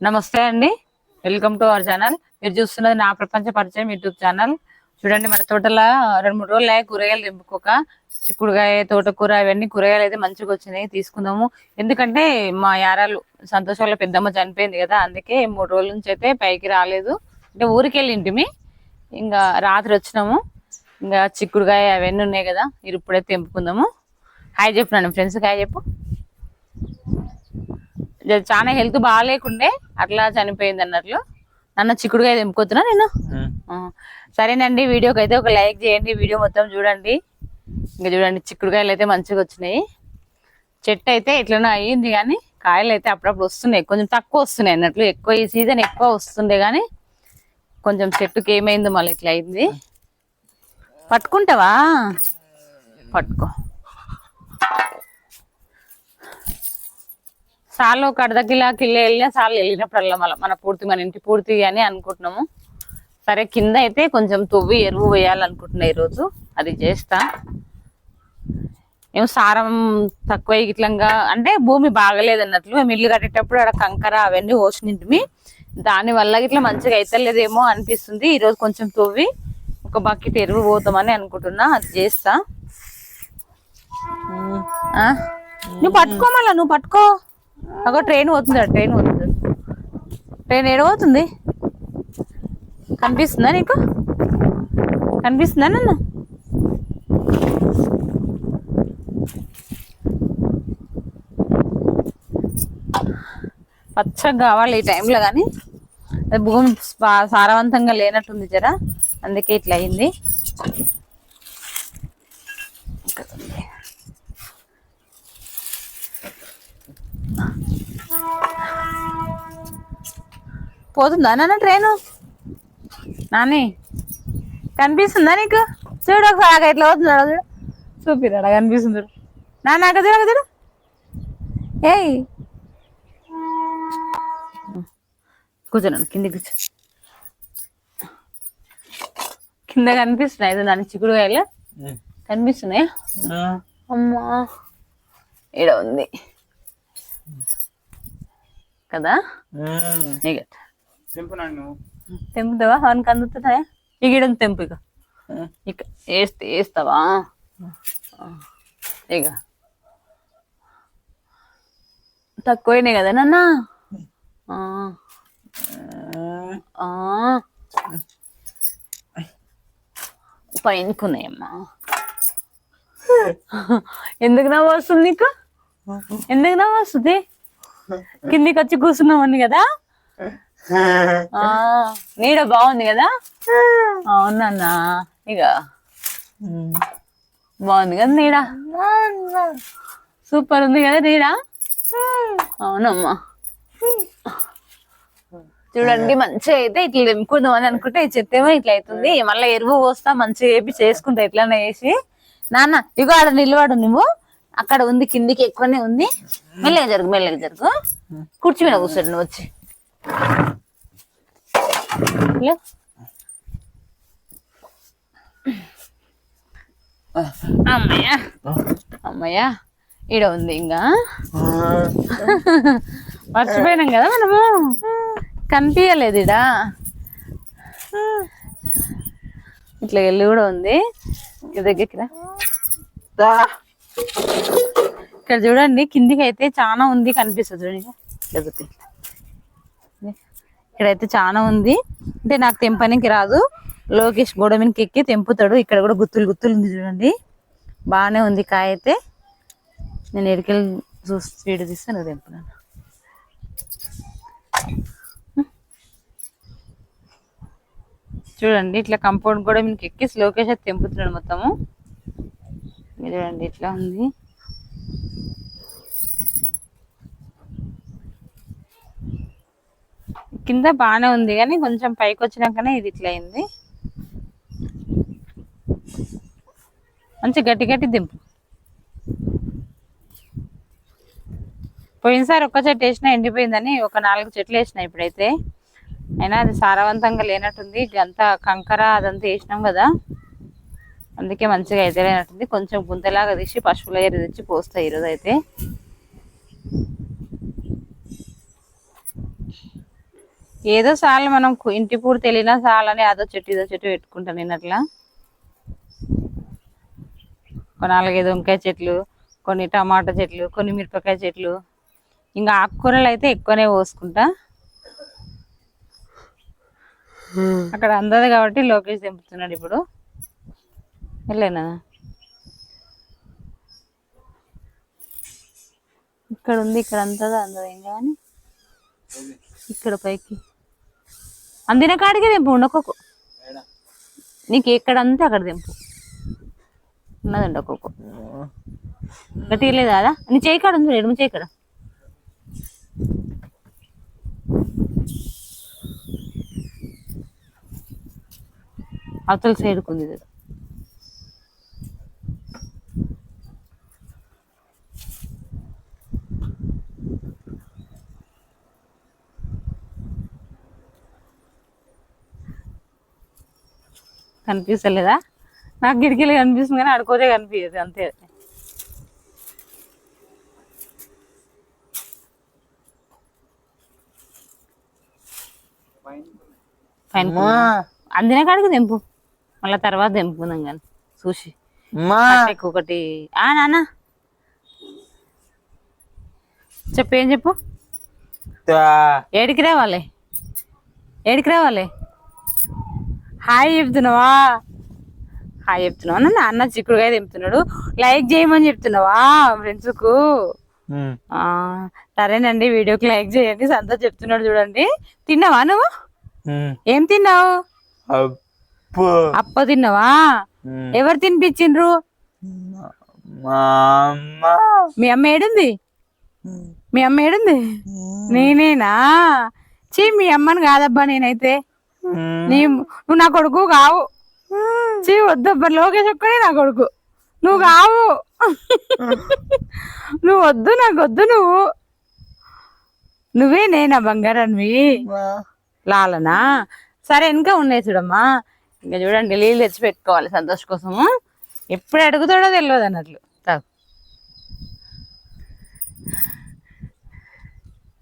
నమస్తే అండి. Welcome to our channel మీరు చూస్తున్నది నా ప్రపంచ పరిచయం యూట్యూబ్ ఛానల్ చూడండి మన తోటలో రెండు మూడు రోజులు అయ్యాయి కూరగాయలు తెంపుకోక చిక్కుడుకాయ తోటకూర ఇవన్నీ కూరగాయలు అయితే మంచిగా వచ్చినాయి తీసుకుందాము. ఎందుకంటే మా యారాలు సంతోషం వాళ్ళ పెద్దమ్మ చనిపోయింది కదా అందుకే మూడు రోజుల నుంచి అయితే పైకి రాలేదు. అంటే ఊరికి వెళ్ళింటిమి ఇంకా రాత్రి వచ్చినాము. ఇంకా చిక్కుడుకాయ అవన్నీ ఉన్నాయి కదా మీరు ఇప్పుడైతే తెంపుకుందాము హాయ్ చెప్పినాను ఫ్రెండ్స్కి హాయ్ చెప్పు. చాలా హెల్త్ బాగాలేకుండే అట్లా చనిపోయింది అన్నట్లు. నన్ను చిక్కుడుగా తెంపుకోతున్నా నేను. సరేనండి వీడియోకి అయితే ఒక లైక్ చేయండి వీడియో మొత్తం చూడండి. ఇంకా చూడండి చిక్కుడుకాయలు అయితే మంచిగా వచ్చినాయి చెట్టు అయితే ఎట్లనో అయ్యింది కానీ కాయలు అయితే అప్పుడప్పుడు వస్తున్నాయి. కొంచెం తక్కువ వస్తున్నాయి అన్నట్లు. ఎక్కువ ఈ సీజన్ ఎక్కువ వస్తుండే కానీ కొంచెం చెట్టుకి ఏమైందో మళ్ళీ ఇట్లా అయింది. పట్టుకుంటావా? పట్టుకో. సార్లు ఒక అర్ధ కిలో కిలో వెళ్ళినా సార్లు వెళ్ళినప్పుడల్లా మళ్ళీ మన పూర్తి మన ఇంటి పూర్తి అని అనుకుంటున్నాము. సరే కింద అయితే కొంచెం తవ్వి ఎరువు వేయాలనుకుంటున్నా ఈరోజు. అది చేస్తా. మేము సారం తక్కువ ఇట్లంగా అంటే భూమి బాగలేదన్నట్లు మేము ఇల్లు కట్టేటప్పుడు అక్కడ కంకర అవన్నీ పోసినింటిమి. దానివల్ల ఇట్లా మంచిగా అవుతలేదేమో అనిపిస్తుంది. ఈరోజు కొంచెం తొవ్వి ఒక బకెట్ ఎరువు పోతామని అనుకుంటున్నా. అది చేస్తా. నువ్వు పట్టుకో మళ్ళా నువ్వు పట్టుకో. అగో ట్రైన్ పోతుంది ట్రైన్ పోతుంది. ట్రైన్ ఏడ పోతుంది? కనిపిస్తుందా నీకు? కనిపిస్తుందా నన్ను? పచ్చగా కావాలి ఈ టైంలో కానీ. అది భూమి సారవంతంగా లేనట్టుంది జరా. అందుకే ఇట్లా అయింది. పోతుందా? నాన్న ట్రైను? నాని కనిపిస్తుందా నీకు? చూడు ఒకసారి ఎట్లా అవుతుందా చూడు. చూపిరాడా కనిపిస్తుంది చూడు. నాన్న అక్కడ చూడు చూడు. ఏయ్. కూర్చోను కింద కూర్చో. కింద కనిపిస్తున్నాయి ఇది దాని చిక్కుడుకాయలు. కనిపిస్తున్నాయి? అమ్మా. ఈడ ఉంది. కదా? తెంపుతావా? అవన్నీ అందుతున్నాయా? ఇక ఉంది తెంపు ఇక ఇక వేస్తే వేస్తావా ఇక తక్కువైనాయి కదా నాన్న. పైనకున్నాయమ్మా. ఎందుకు నవ్వు వస్తుంది నీకు? ఎందుకు నవ్వు వస్తుంది కిందికి వచ్చి కూర్చున్నామని కదా? నీడ బాగుంది కదా? అవునన్నా. ఇక బాగుంది కదా నీడ? సూపర్ ఉంది కదా నీడ? అవునమ్మా. చూడండి మంచిగా అయితే ఇట్లా తెంపుకుందాం అని అనుకుంటే ఈ చెత్త ఏమో ఇట్లా అవుతుంది. మళ్ళీ ఎరువు పోస్తా మంచిగా వేపి చేసుకుంటా ఎట్లనే వేసి. నాన్న ఇగో ఆడ నిలబడు నువ్వు. అక్కడ ఉంది కిందికి ఎక్కువనే ఉంది. మెల్లగా జరుగు మెల్లగా జరుగు. కుర్చీ మీద కూర్చోడు నువ్వు వచ్చి. అమ్మయ్య. అమ్మయ్య ఈడ ఉంది ఇంకా. మర్చిపోయినాం కదా మనము. కనిపించలేదు ఇడ ఇట్లా వెళ్ళి కూడా ఉంది. దగ్గరికి. ఇక్కడ చూడండి కిందికి అయితే చాలా ఉంది కనిపిస్తుంది చూడండి ఇట్లా. ఇక్కడైతే చాలా ఉంది. అంటే నాకు తెంపనికి రాదు. లోకేష్ గోడ ఎక్కి తెంపుతాడు. ఇక్కడ కూడా గుత్తులు గుత్తులు ఉంది చూడండి. బాగానే ఉంది కాయ అయితే. నేను ఎడికెళ్ళి చూసి వీడియో తీస్తే నువ్వు తెంపున్నాను చూడండి ఇట్లా కంపౌండ్ కూడా మీకు ఎక్కి లోకేష్ అయితే తెంపుతున్నాడు మొత్తము. చూడండి ఇట్లా ఉంది. కింద బాగానే ఉంది కానీ కొంచెం పైకి వచ్చినాకనే ఇది ఇట్లా అయింది. మంచి గట్టి గట్టి దింపు. పోయినసారి ఒక్క చెట్టు వేసినా ఎండిపోయిందని ఒక నాలుగు చెట్లు వేసిన ఇప్పుడైతే. అయినా అది సారవంతంగా లేనట్టుంది. అంతా కంకర అదంతా వేసినాం కదా. అందుకే మంచిగా అయితే లేనట్టుంది కొంచెం గుంతలాగా తీసి పశువుల ఎరువు తెచ్చి పోస్తాయి ఈరోజు అయితే ఏదో చాలు మనం ఇంటి పూడు తెలియనా చాలని అదో చెట్టు ఇదో చెట్టు పెట్టుకుంటాను నేను అట్లా. కొన్ని నాలుగైదు వంకాయ చెట్లు కొన్ని టమాటా చెట్లు కొన్ని మిరపకాయ చెట్లు. ఇంకా ఆకుకూరలు అయితే ఎక్కువనే పోసుకుంటా. అక్కడ అందదు కాబట్టి లోకేష్ దింపుతున్నాడు ఇప్పుడు. వెళ్ళేనా? ఇక్కడ ఉంది ఇక్కడ అంతదా అందదు ఏం కానీ ఇక్కడ పైకి. అందిన కాడికి తెంపు ఉండకొక్కు నీకు ఎక్కడ అంతే అక్కడ తెంపు. ఉన్నదండి ఒక్కొక్క గట్టిగా లేదా అదా నీ చేయి కాడ ఉంది ఎడమ చేయి కాడ. అవతల సైడ్కి ఉంది ఇది. కనిపిస్తలేదా? నాకు గిడికిలు కనిపిస్తుంది కానీ అడుకోతే కనిపించదు అంతే. పైన అందిన కాడికి తెంపు. మళ్ళీ తర్వాత తెంపుకుందాం కానీ. చూసి. ఒకటి. ఆ నాన్న. చెప్పు ఏం చెప్పు? ఏడికి రావాలి? ఏడికి రావాలి? హాయ్ చెప్తున్నావా? హాయ్ చెప్తున్నావా? నాన్న అన్న చిక్కుడుగా తెంపుతున్నాడు. లైక్ చేయమని చెప్తున్నావా ఫ్రెండ్స్కు? ఆ, సరేనండి వీడియోకి లైక్ చేయండి. సంతోష్ చెప్తున్నాడు చూడండి. తిన్నావా నువ్వు? ఏం తిన్నావు? అప్పు. తిన్నావా? ఎవరు తినిపించిండ్రు? మీ అమ్మ. ఏడుంది? మీ అమ్మ ఏడుంది? నేనేనా? చీ మీ అమ్మని కాదబ్బా నేనైతే. నీ నువ్వు నా కొడుకు కావు. చీ వద్దబ్బా లోకేష్ ఒక్కడే నా కొడుకు. నువ్వు కావు. నువ్వు వద్దు నాకు వద్దు నువ్వు. నువ్వే నేనా బంగారాన్ని లాలనా? సరే ఇంకా ఉన్నాయి చూడమ్మా. ఇంకా చూడండి నీళ్ళు తెచ్చి పెట్టుకోవాలి సంతోష్ కోసము. ఎప్పుడు అడుగుతాడో తెలియదు అన్నట్లు తాగు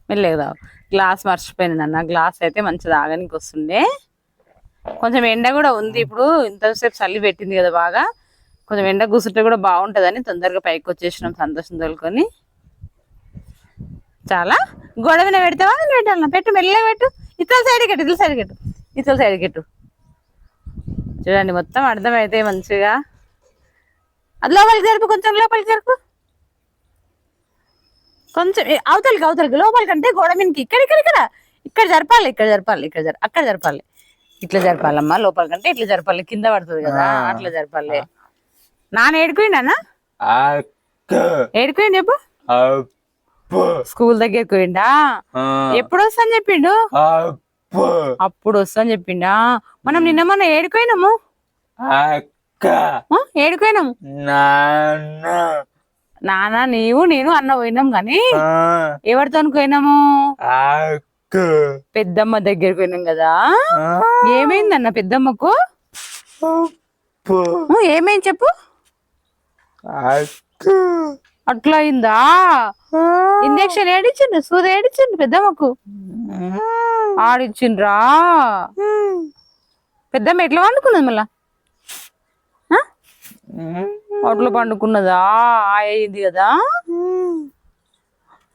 మెల్లగా తాగు గ్లాస్ మర్చిపోయింది గ్లాస్ అయితే మంచి తాగనికి వస్తుండే. కొంచెం ఎండ కూడా ఉంది ఇప్పుడు. ఇంతసేపు చల్లి పెట్టింది కదా బాగా. కొంచెం ఎండ కూర్చుంటే కూడా బాగుంటుందని తొందరగా పైకి వచ్చేసినాం సంతోషం తోలుకొని. చాలా. గొడవన పెడతావా? నేను పెట్టాలన్నా. పెట్టు మెల్లగా పెట్టు. ఇతల సైడ్ కట్టు ఇతల సైడ్ కట్టు ఇతల సైడ్ కట్టు చూడండి మొత్తం అర్థమైతే మంచిగా. అది లోపలికి జరుపు కొంచెం లోపలికి జరుపు. కొంచెం అవతలికి అవతలికి లోపలికి అంటే గోడ మీదకి. ఇక్కడ ఇక్కడ ఇక్కడ. ఇక్కడ జరపాలి ఇక్కడ జరపాలి ఇక్కడ జర అక్కడ జరపాలి. ఇట్లా జరపాలమ్మా లోపలికంటే ఇట్లా జరపాలి. కింద పడుతుంది కదా అట్లా జరపాలి. నాన్న అక్క ఏడుకోయింది చెప్పు. స్కూల్ దగ్గరికి పోయిండా? ఎప్పుడు వస్తా అని చెప్పిండు? అప్పు అప్పుడు వస్తా అని చెప్పిండా? మనం నిన్న మొన్న ఏడుకోయినాము ఏడుకోయినాము నాన్న నాన్న నీవు నేను అన్న పోయినాం కానీ ఎవరితో పోయినాము? పెద్దమ్మ దగ్గరికి పోయినాం కదా. ఆ, ఏమైందన్న పెద్దమ్మకు? ఏమైంది చెప్పు. అట్లా అయిందా? ఇంజక్షన్ ఏడిచ్చిండు సూది ఏడిచ్చిండు పెద్దమ్మకు? ఆడిచ్చిండ్రా? పెద్దమ్మ ఎట్లా వండుకున్నది మళ్ళా? అట్లా పండుకున్నదా? అయింది కదా?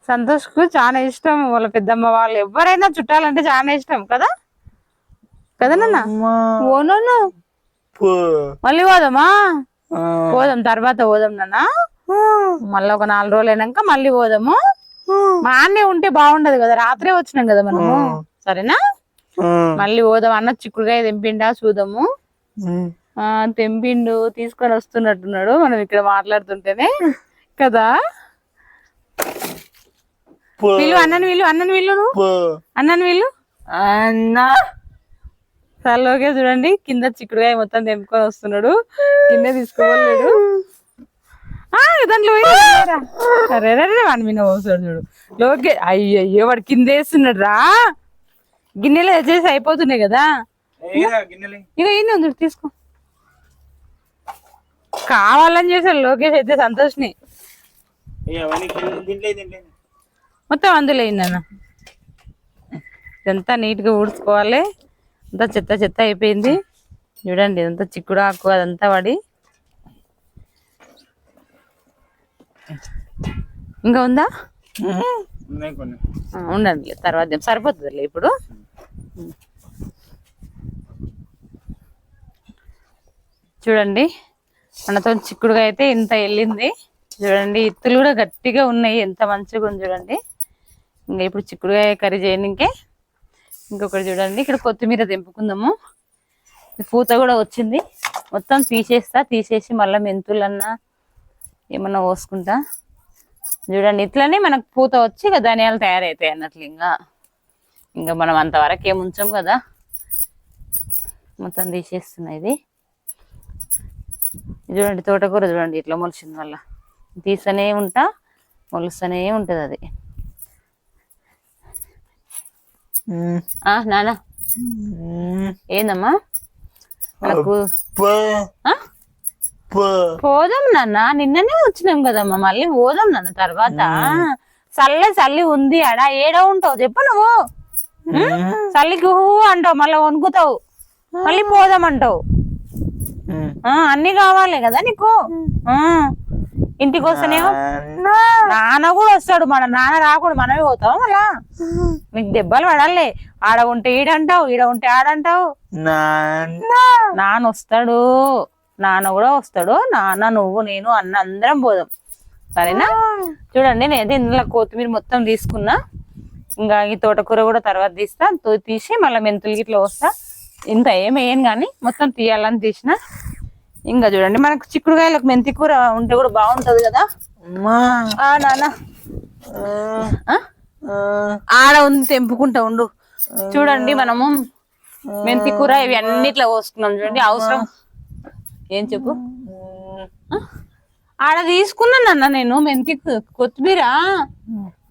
సంతోష్కు చాలా ఇష్టం. వాళ్ళ పెద్దమ్మ వాళ్ళు ఎవరైనా చుట్టాలంటే చాలా ఇష్టం కదా? కదా నాన్న? ఓనోను మళ్ళీ పోదామా? పోదాం తర్వాత పోదాం నాన్న. మళ్ళీ ఒక నాలుగు రోజులు అయినాక మళ్ళీ పోదాము. మా అన్నే ఉంటే బాగుండదు కదా. రాత్రే వచ్చినాం కదా మనము. సరేనా? మళ్ళీ పోదాం. అన్న చిక్కుడుకాయ తెంపిండా చూద్దాము. తెంపిండు తీసుకొని వస్తున్నట్టున్నాడు. మనం ఇక్కడ మాట్లాడుతుంటేనే కదా? వీళ్ళు అన్నని వీళ్ళు అన్నని వీళ్ళు అన్నని వీళ్ళు? అన్న. సర్లోకే చూడండి కింద చిక్కుడుకాయ మొత్తం తెంపుకొని వస్తున్నాడు. కింద తీసుకోలేడు. ఆ దాంట్లో. అరే రే వాడి మీద పోస్తాడు చూడు. లోకే అయ్యో అయ్యో వాడు కింద వేస్తున్నాడు రా. గిన్నెలో చేసి అయిపోతున్నాయి కదా. ఇక ఇన్ని ఉంది తీసుకో. కావాలని చేశాడు లోకేష్ అయితే సంతోష్ని. మొత్తం అందులో అయిందన్న. ఇదంతా నీట్గా ఊడ్చుకోవాలి. అంతా చెత్త చెత్త అయిపోయింది. చూడండి ఇదంతా చిక్కుడు ఆకు అదంతా పడి. ఇంకా ఉందా? ఉండండి తర్వాత సరిపోతుందిలే ఇప్పుడు. చూడండి. మనతో చిక్కుడుగా అయితే ఇంత వెళ్ళింది చూడండి ఇత్తులు కూడా గట్టిగా ఉన్నాయి. ఎంత మంచిగా ఉంది చూడండి. ఇంకా ఇప్పుడు చిక్కుడుగా కర్రీ చేయడానికే ఇంకొకటి చూడండి. ఇక్కడ కొత్తిమీర తెంపుకుందాము. పూత కూడా వచ్చింది. మొత్తం తీసేస్తా తీసేసి మళ్ళీ మెంతులన్నా ఏమన్నా పోసుకుంటా. చూడండి ఇట్లనే మనకు పూత వచ్చి ఇక ధనియాలు తయారవుతాయి అన్నట్లు ఇంకా. ఇంకా మనం అంతవరకు ఏం ఉంచాం కదా. మొత్తం తీసేస్తున్నాయి ఇది. చూడండి తోటకూర చూడండి ఇట్లా మొలిచింది వల్ల తీస్తూనే ఉంటా మొలుస్తూనే ఉంటది అది. నానా. ఏందమ్మా? మనకు ఆ? పోదాం నాన్న నిన్ననే వచ్చినాం కదమ్మా మళ్ళీ పోదాం నాన్న తర్వాత. చల్లే చల్లి ఉంది అడా ఏడ ఉంటావు చెప్పు నువ్వు. చల్లికి అంటావు మళ్ళీ వణుకుతావు. మళ్ళీ పోదాం అంటావు. అన్ని కావాలి కదా నీకు? ఆ, ఇంటికి వస్తేనేమో నాన్న కూడా వస్తాడు మన నాన్న రాకుండా మనమే పోతాం మళ్ళా? నీకు దెబ్బలు పడాలే ఆడ ఉంటే ఈడంటావు ఈడ ఉంటే ఆడంటావు. నాన్న. వస్తాడు నాన్న కూడా వస్తాడు నాన్న నువ్వు నేను అన్న అందరం పోదాం. సరేనా? చూడండి నేనైతే ఇందులో కొత్తిమీర మొత్తం తీసుకున్నా. ఇంకా ఈ తోటకూర కూడా తర్వాత తీస్తా తో- తీసి మళ్ళీ మెంతులు ఇట్లా వస్తా ఇంత ఏం వేయను కానీ మొత్తం తీయాలని తీసిన. ఇంకా చూడండి మనకు చిక్కుడుకాయలకు మెంతి కూర ఉంటే కూడా బాగుంటది కదా. ఆ నాన్న? ఆడ ఉంది తెంపుకుంటా ఉండు. చూడండి మనము మెంతి కూర ఇవి అన్నిట్లో పోసుకున్నాం చూడండి అవసరం. ఏం చెప్పు? ఆడ తీసుకున్నాను అన్న నేను మెంతి కొత్తిమీర.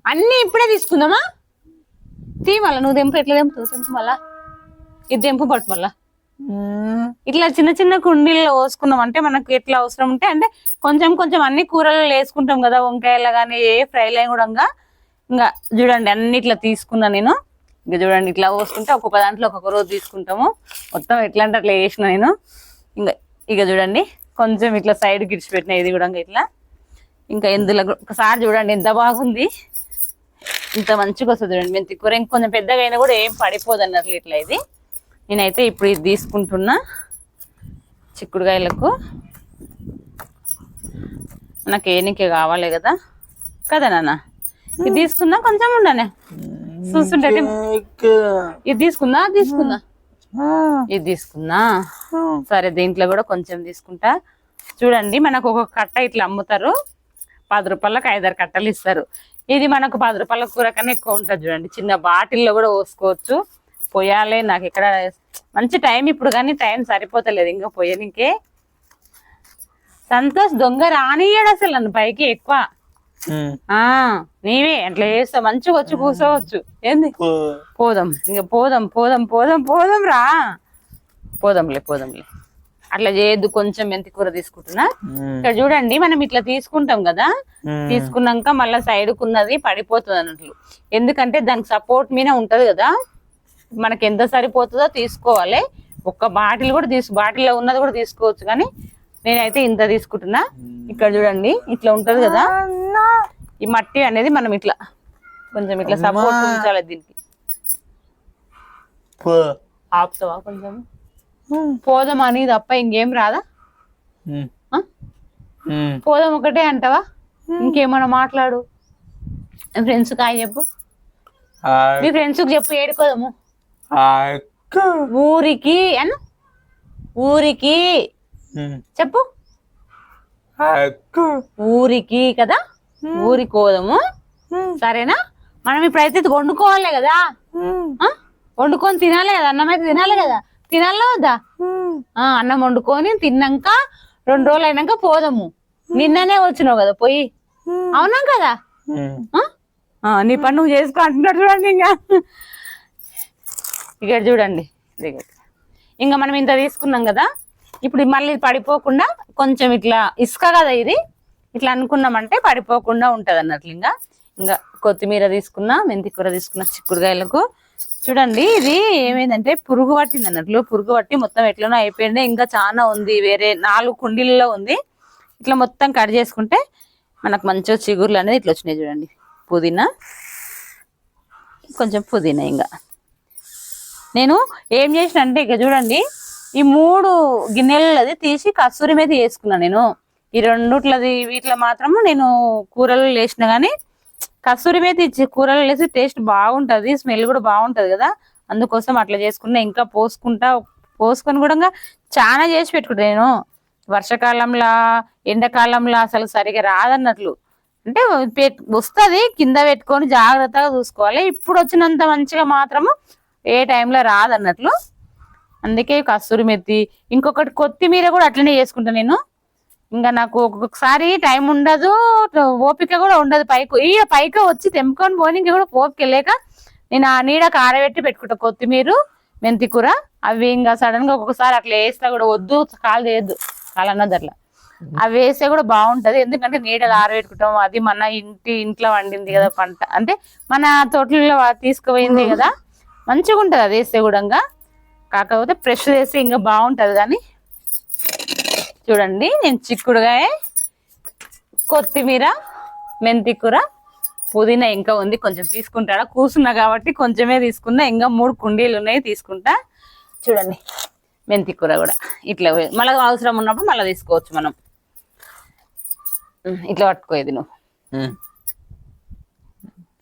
అన్ని ఇప్పుడే తీసుకుందామా? తీ మళ్ళా నువ్వు తెంపు ఎట్లా తెంపు? తెంపు మళ్ళా. ఇది తెంపు పట్టు మళ్ళా. ఇట్లా చిన్న చిన్న కుండీల్లో పోసుకున్నాం. అంటే మనకు ఎట్లా అవసరం ఉంటే అంటే కొంచెం కొంచెం అన్ని కూరలు వేసుకుంటాం కదా వంకాయలు కానీ ఏ ఫ్రైలు కూడా ఇంకా చూడండి అన్ని ఇట్లా తీసుకున్నా నేను. ఇంకా చూడండి ఇట్లా పోసుకుంటే ఒక్కొక్క దాంట్లో ఒక్కొక్క రోజు తీసుకుంటాము. మొత్తం ఎట్లా అంటే అట్లా వేసిన నేను. ఇంకా ఇక చూడండి కొంచెం ఇట్లా సైడ్ గిడిచి పెట్టిన ఇది కూడా ఇట్లా. ఇంకా కూడా ఒకసారి చూడండి ఎంత బాగుంది. ఇంత మంచిగా వస్తుంది చూడండి. మెంతి కూర ఇంకొంచెం పెద్దగా అయినా కూడా ఏం పడిపోదు అన్నట్లు ఇట్లా ఇది. నేనైతే ఇప్పుడు ఇది తీసుకుంటున్నా చిక్కుడుకాయలకు. నాకు ఏనికే కావాలి కదా. కదా నాన్న? ఇది తీసుకుందా? కొంచెం ఉండనే. చూస్తుంటే ఇది తీసుకుందా? తీసుకుందా? ఇది తీసుకుందా? సరే దీంట్లో కూడా కొంచెం తీసుకుంటా. చూడండి మనకు ఒక కట్ట ఇట్లా అమ్ముతారు. పది రూపాయలకు ఐదారు కట్టలు ఇస్తారు. ఇది మనకు పది రూపాయల కూర కన్నా ఎక్కువ ఉంటుంది చూడండి. చిన్న బాటిల్లో కూడా పోసుకోవచ్చు. పోయాలి నాకు ఇక్కడ మంచి టైం ఇప్పుడు కానీ టైం సరిపోతలేదు ఇంకా పోయనికే. సంతోష్ దొంగ రానియడు అసలు నన్ను పైకి ఎక్కువ. ఆ నీవే అట్లా చేస్తా మంచిగా వచ్చి కూర్చోవచ్చు. ఏంది? పోదాం ఇంకా పోదాం పోదాం పోదాం పోదాం రా. పోదాంలే పోదాంలే. అట్లా చేయొద్దు కొంచెం మెంతి కూర తీసుకుంటున్నా. ఇక్కడ చూడండి మనం ఇట్లా తీసుకుంటాం కదా? తీసుకున్నాక మళ్ళీ సైడ్ కున్నది పడిపోతుంది అన్నట్లు. ఎందుకంటే దానికి సపోర్ట్ మీద ఉంటది కదా? మనకి ఎంత సరిపోతుందో తీసుకోవాలి. ఒక్క బాటిల్ కూడా తీసు బాటిల్లో ఉన్నది కూడా తీసుకోవచ్చు కానీ నేనైతే ఇంత తీసుకుంటున్నా. ఇక్కడ చూడండి ఇట్లా ఉంటది కదా. ఈ మట్టి అనేది మనం ఇట్లా కొంచెం ఇట్లా సపోర్ట్ ఉంచాలి దీనికి. ఆపుతావా కొంచెం? పోదాం అని తప్ప ఇంకేం రాదా? పోదాం ఒకటే అంటావా? ఇంకేమన్నా మాట్లాడు. ఫ్రెండ్స్ కాయ చెప్పు. మీ ఫ్రెండ్స్ చెప్పు ఏడుకోదాము. ఊరికి అను ఊరికి. చెప్పు. ఊరికి కదా? ఊరికి పోదాము సరేనా? మనం ఇప్పుడైతే వండుకోవాలి కదా? వండుకొని తినాలి కదా? అన్నం అయితే తినాలి కదా? తినాలా వద్దా? ఆ, అన్నం వండుకొని తిన్నాక రెండు రోజులు అయినాక పోదాము. నిన్ననే వచ్చినావు కదా పోయి? అవునా కదా? నీ పని నువ్వు చేసుకో అంటున్నాడు చూడండి ఇంకా. ఇక్కడ చూడండి. ఇంకా మనం ఇంత తీసుకున్నాం కదా ఇప్పుడు మళ్ళీ పడిపోకుండా కొంచెం ఇట్లా ఇసుక కదా ఇది ఇట్లా అనుకున్నామంటే పడిపోకుండా ఉంటుంది అన్నట్లు ఇంకా. ఇంకా కొత్తిమీర తీసుకున్నా మెంతి కూర తీసుకున్నా చిక్కుడుకాయలకు. చూడండి ఇది ఏమైందంటే పురుగు పట్టింది అన్నట్లు. పురుగు పట్టి మొత్తం ఎట్లనో అయిపోయింది. ఇంకా చాలా ఉంది వేరే నాలుగు కుండీలలో ఉంది. ఇట్లా మొత్తం కట్ చేసుకుంటే మనకు మంచిగా చిగుర్లు అనేది ఇట్లా వచ్చినాయి చూడండి. పుదీనా. కొంచెం పుదీనా ఇంకా. నేను ఏం చేసిన అంటే ఇక చూడండి ఈ మూడు గిన్నెలది తీసి కస్తూరి మీద వేసుకున్నాను నేను. ఈ రెండుట్లది వీటిలో మాత్రము నేను కూరలు వేసిన కానీ కస్తూరి మీద ఇచ్చి కూరలు వేసి టేస్ట్ బాగుంటుంది స్మెల్ కూడా బాగుంటుంది కదా. అందుకోసం అట్లా చేసుకున్నా ఇంకా పోసుకుంటా పోసుకొని కూడా ఇంకా చాలా చేసి పెట్టుకుంటా నేను. వర్షాకాలంలో ఎండాకాలంలో అసలు సరిగా రాదన్నట్లు. అంటే వస్తుంది కింద పెట్టుకొని జాగ్రత్తగా చూసుకోవాలి. ఇప్పుడు వచ్చినంత మంచిగా మాత్రము ఏ టైంలో రాదన్నట్లు అందుకే కస్తూరి మెత్తి ఇంకొకటి కొత్తిమీర కూడా అట్లనే చేసుకుంటా నేను. ఇంకా నాకు ఒక్కొక్కసారి టైం ఉండదు ఓపిక కూడా ఉండదు పైకి. ఈ పైకి వచ్చి తెంపుకొని పోనీ ఇంకా కూడా ఓపిక లేక నేను ఆ నీడకు ఆరబెట్టి పెట్టుకుంటా కొత్తిమీర మెంతి కూర అవి ఇంకా సడన్గా ఒక్కొక్కసారి అట్లా వేస్తా కూడా వద్దు కాలు చేయొద్దు కాలు అన్నది అట్లా అవి వేస్తే కూడా బాగుంటది. ఎందుకంటే నీడలు ఆరబెట్టుకుంటాం అది మన ఇంటి ఇంట్లో వండింది కదా పంట. అంటే మన తోటలలో తీసుకుపోయింది కదా. మంచిగా ఉంటది అది వేస్తే కూడా. కాకపోతే ఫ్రెష్ వేస్తే ఇంకా బాగుంటది కానీ. చూడండి నేను చిక్కుడుగాయ కొత్తిమీర మెంతి కూర పుదీనా ఇంకా ఉంది. కొంచెం తీసుకుంటాడా? కూర్చున్నా కాబట్టి కొంచెమే తీసుకున్నా. ఇంకా మూడు కుండీలు ఉన్నాయి తీసుకుంటా. చూడండి మెంతి కూర కూడా. ఇట్లా మళ్ళీ అవసరం ఉన్నప్పుడు మళ్ళీ తీసుకోవచ్చు మనం. ఇట్లా పట్టుకోయేది నువ్వు.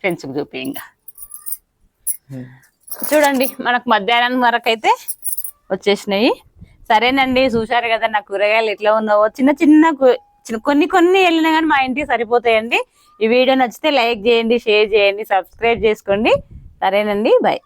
ఫ్రెండ్స్కి చూపి ఇంకా. చూడండి మనకు మధ్యాహ్నం వరకు అయితే వచ్చేసినాయి. సరేనండి చూశారు కదా నా కూరగాయలు ఎట్లా ఉన్నావో. చిన్న చిన్న చిన్న కొన్ని కొన్ని వెళ్ళినా కానీ మా ఇంటికి సరిపోతాయండి. ఈ వీడియో నచ్చితే లైక్ చేయండి షేర్ చేయండి సబ్స్క్రైబ్ చేసుకోండి. సరేనండి బాయ్.